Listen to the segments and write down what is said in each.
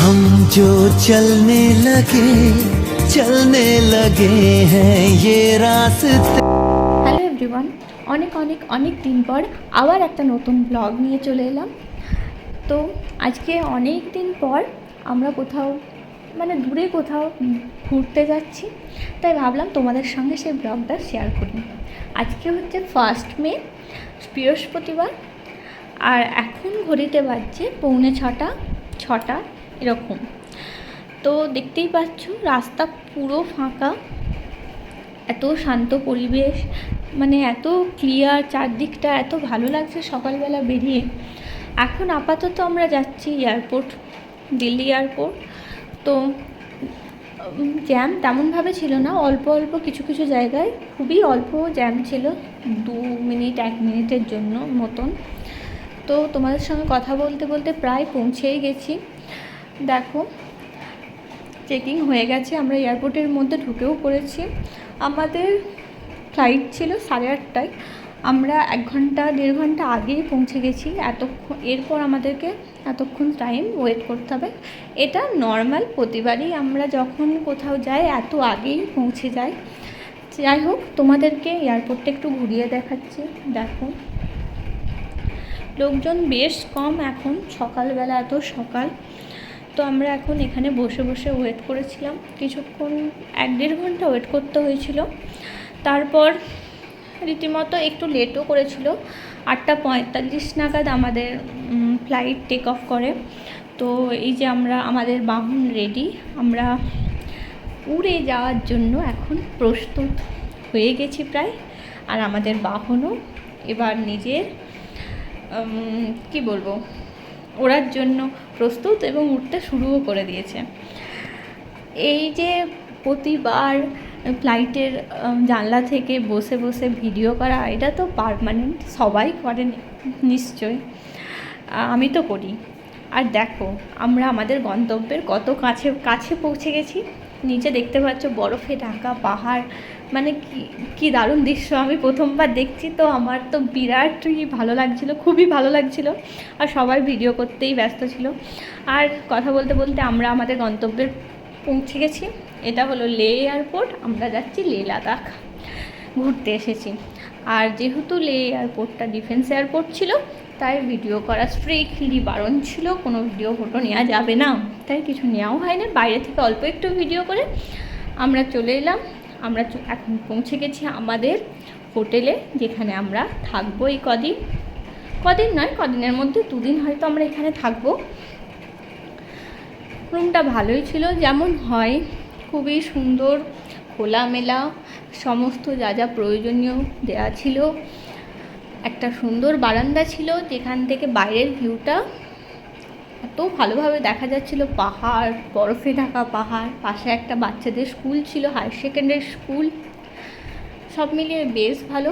हम जो चलने लगे चलने लगे हैं ये रास्ते হ্যালো এভরিওয়ান অনেক অনেক অনেক দিন পর আবার একটা নতুন ব্লগ নিয়ে চলে এলাম তো আজকে অনেক দিন পর আমরা কোথাও মানে দূরে কোথাও ঘুরতে যাচ্ছি তাই ভাবলাম তোমাদের সঙ্গে সেই ব্লগটা শেয়ার করি আজকে হচ্ছে ফার্স্ট মে বৃহস্পতিবার আর এখন ঘড়িতে বাজছে পৌনে ছটা ছটা এরকম। তো দেখতেই পাচ্ছ, রাস্তা পুরো ফাঁকা। এত শান্ত পরিবেশ মানে এত ক্লিয়ার চারদিকটা, এত ভালো লাগছে সকালবেলা বেরিয়ে। এখন আপাতত আমরা যাচ্ছি এয়ারপোর্ট দিল্লি এয়ারপোর্ট তো জ্যাম তেমনভাবে ছিল না, অল্প অল্প কিছু কিছু জায়গায়। খুবই অল্প জ্যাম ছিল, দু মিনিট, এক মিনিটের জন্য মতন। তো তোমাদের সঙ্গে কথা বলতে বলতে প্রায় পৌঁছেই গেছি। দেখো চেকিং হয়ে গেছে, আমরা এয়ারপোর্টের মধ্যে ঢুকেও পড়েছি। আমাদের ফ্লাইট ছিল সাড়ে আটটায়। আমরা এক ঘণ্টা, দেড় ঘণ্টা আগেই পৌঁছে গেছি। এতক্ষণ, এরপর আমাদেরকে এতক্ষণ টাইম ওয়েট করতে হবে। এটা নর্মাল প্রতিবারই আমরা যখন কোথাও যাই, এত আগেই পৌঁছে যাই। যাই হোক, তোমাদেরকে এয়ারপোর্টটা একটু ঘুরিয়ে দেখাচ্ছি। দেখো। লোকজন বেশ কম এখন, সকালবেলা এত সকাল। তো আমরা এখন এখানে বসে বসে ওয়েট করেছিলাম। কিছুক্ষণ, এক দেড় ঘণ্টা ওয়েট করতে হয়েছিল। তারপর রীতিমতো একটু লেটও করেছিল। আটটা পঁয়তাল্লিশ নাগাদ আমাদের ফ্লাইট টেক অফ করে। তো এই যে আমরা, আমাদের বাহন রেডি আমরা উড়ে যাওয়ার জন্য এখন প্রস্তুত হয়ে গেছি প্রায়। আর আমাদের বাহনও এবার নিজের কি বলব ওড়ার জন্য প্রস্তুত এবং উঠতে শুরুও করে দিয়েছে। এই যে প্রতিবার ফ্লাইটের জানলা থেকে বসে বসে ভিডিও করা, এটা তো পারমানেন্ট, সবাই করে নিশ্চয় আমি তো করি। আর দেখো, আমরা আমাদের গন্তব্যের কত কাছে কাছে পৌঁছে গেছি? নিচে দেখতে পাচ্ছ বরফে ঢাকা পাহাড়। মানে কি কি দারুণ দৃশ্য। আমি প্রথমবার দেখছি তো আমার তো বিরাটই ভালো লাগছিল, খুবই ভালো লাগছিল। আর সবাই ভিডিও করতেই ব্যস্ত ছিল। আর কথা বলতে বলতে আমরা আমাদের গন্তব্যে পৌঁছে গেছি। এটা হলো লে এয়ারপোর্ট, আমরা যাচ্ছি লে লাদাখ। ঘুরতে এসেছি। আর যেহেতু লে এয়ারপোর্টটা ডিফেন্স এয়ারপোর্ট ছিল তাই ভিডিও করা স্ট্রিক্টলি বারণ ছিল, কোনো ভিডিও ফটো নেওয়া যাবে না। তাই কিছু নেওয়াও হয় না বাইরে থেকে অল্প একটু ভিডিও করে আমরা চলে এলাম। আমরা এখন পৌঁছে গেছি আমাদের হোটেলে যেখানে আমরা থাকব এই কদিন। কদিন নয়, কদিনের মধ্যে দুদিন হয়তো আমরা এখানে থাকব। রুমটা ভালোই ছিল, যেমন হয়। খুবই সুন্দর, খোলামেলা, সমস্ত যা যা প্রয়োজনীয় দেয়া ছিল। একটা সুন্দর বারান্দা ছিল, যেখান থেকে বাইরের ভিউটা এত ভালোভাবে দেখা যাচ্ছিল, পাহাড়, বরফে ঢাকা পাহাড়, পাশে একটা বাচ্চাদের স্কুল ছিল হায়ার সেকেন্ডারি স্কুল সব মিলিয়ে বেশ ভালো।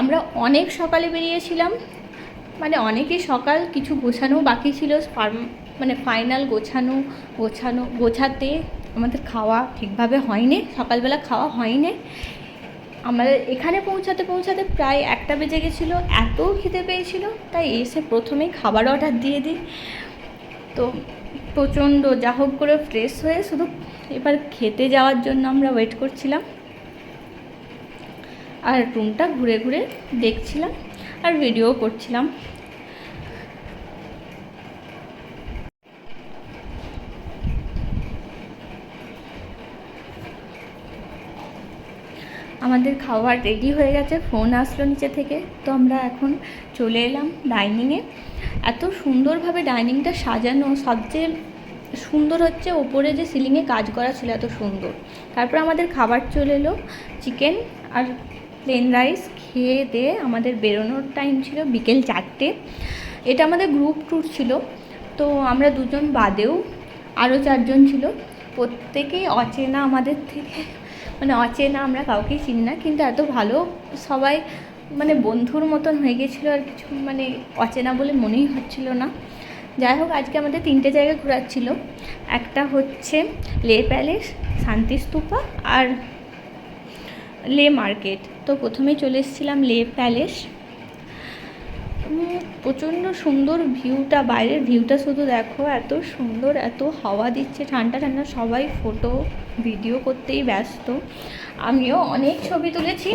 আমরা অনেক সকালে বেরিয়েছিলাম মানে অনেকে সকাল, কিছু গোছানো বাকি ছিল ফার্ম মানে ফাইনাল গোছানো গোছানো, গোছাতে আমাদের খাওয়া ঠিকভাবে হয়নি, সকালবেলা খাওয়া হয়নি। আমাদের এখানে পৌঁছাতে পৌঁছাতে প্রায় একটা বেজে গেছিল, এত খিদে পেয়েছিল, তাই এসে প্রথমে খাবার অর্ডার দিয়ে দিই। তো প্রচণ্ড যা হোক করে ফ্রেশ হয়ে শুধু এবার খেতে যাওয়ার জন্য আমরা ওয়েট করছিলাম। আর রুমটা ঘুরে ঘুরে দেখছিলাম আর ভিডিও করছিলাম। আমাদের খাবার রেডি হয়ে গেছে ফোন আসলো নিচে থেকে। তো আমরা এখন চলে এলাম ডাইনিংয়ে এত সুন্দরভাবে ডাইনিংটা সাজানো, সবচেয়ে সুন্দর হচ্ছে ওপরে যে সিলিংয়ে কাজ করা ছিল এত সুন্দর। তারপর আমাদের খাবার চলে এলো চিকেন আর প্লেন রাইস খেয়ে দিয়ে আমাদের বেরোনোর টাইম ছিল বিকেল চারটে। এটা আমাদের গ্রুপ ট্যুর ছিল। তো আমরা দুজন বাদেও আরও চারজন ছিল। প্রত্যেকেই অচেনা আমাদের থেকে। মানে অচেনা, আমরা কাউকেই চিনি না, কিন্তু এত ভালো সবাই মানে বন্ধুর মতন হয়ে গেছিল আর কিছু মানে অচেনা বলে মনেই হচ্ছিল না। যাই হোক, আজকে আমাদের তিনটে জায়গা ঘোরাচ্ছিল। একটা হচ্ছে লে প্যালেস, শান্তিস্তূপা আর লে মার্কেট। তো প্রথমে চলে এসেছিলাম লে প্যালেস। প্রচণ্ড সুন্দর ভিউটা বাইরের ভিউটা শুধু দেখো, এত সুন্দর, এত হাওয়া দিচ্ছে, ঠান্ডা ঠান্ডা, সবাই ফটো ভিডিও করতেই ব্যস্ত। আমিও অনেক ছবি তুলেছি।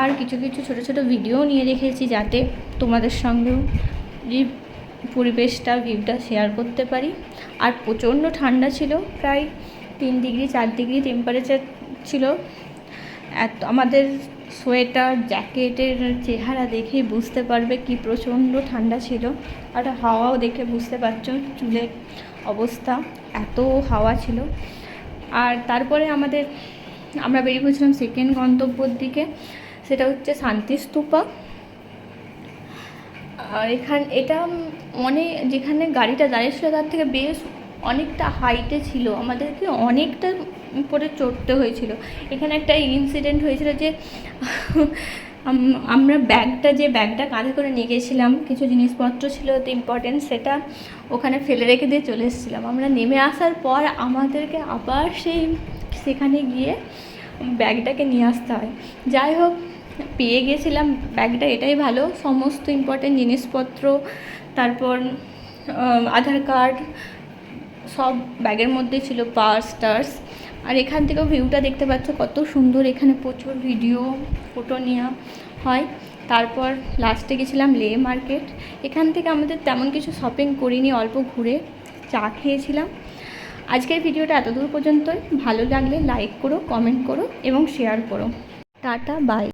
আর কিছু কিছু ছোট ছোট ভিডিও নিয়ে রেখেছি যাতে তোমাদের সঙ্গেও যে পরিবেশটা ভিউটা শেয়ার করতে পারি। আর প্রচণ্ড ঠান্ডা ছিল, প্রায় তিন ডিগ্রি চার ডিগ্রি টেম্পারেচার ছিল। এত, আমাদের সোয়েটার, জ্যাকেটের চেহারা দেখেই বুঝতে পারবে কি প্রচণ্ড ঠান্ডা ছিল আর হাওয়াও দেখে বুঝতে পারছ চুলের অবস্থা, এত হাওয়া ছিল। আর তারপরে আমাদের, আমরা বেরিয়ে পড়েছিলাম সেকেন্ড গন্তব্যর দিকে, সেটা হচ্ছে শান্তিস্তূপা। আর এখান, এটা অনেক যেখানে গাড়িটা দাঁড়িয়েছিল তার থেকে বেশ অনেকটা হাইটে ছিল। আমাদেরকে অনেকটা উপরে চড়তে হয়েছিল। এখানে একটা ইনসিডেন্ট হয়েছিল যে আমরা ব্যাগটা যে ব্যাগটা কাঁধে করে নিয়ে গেছিলাম, কিছু জিনিসপত্র ছিল তো ইম্পর্টেন্ট সেটা ওখানে ফেলে রেখে দিয়ে চলে এসেছিলাম। আমরা নেমে আসার পর আমাদেরকে আবার সেই, সেখানে গিয়ে ব্যাগটাকে নিয়ে আসতে হয়। যাই হোক, পেয়ে গেছিলাম ব্যাগটা, এটাই ভালো। সমস্ত ইম্পর্টেন্ট জিনিসপত্র, তারপর আধার কার্ড সব ব্যাগের মধ্যে ছিল পার্স টার্স আর এখান থেকেও ভিউটা দেখতে পাচ্ছ, কত সুন্দর এখানে প্রচুর ভিডিও, ফটো নেওয়া হয়। তারপর লাস্টে গেছিলাম লে মার্কেট। এখান থেকে আমাদের তেমন কিছু শপিং করিনি, অল্প ঘুরে চা খেয়েছিলাম। আজকের ভিডিওটা এতদূর পর্যন্তই। ভালো লাগলে লাইক করো কমেন্ট করো এবং শেয়ার করো। Tata bye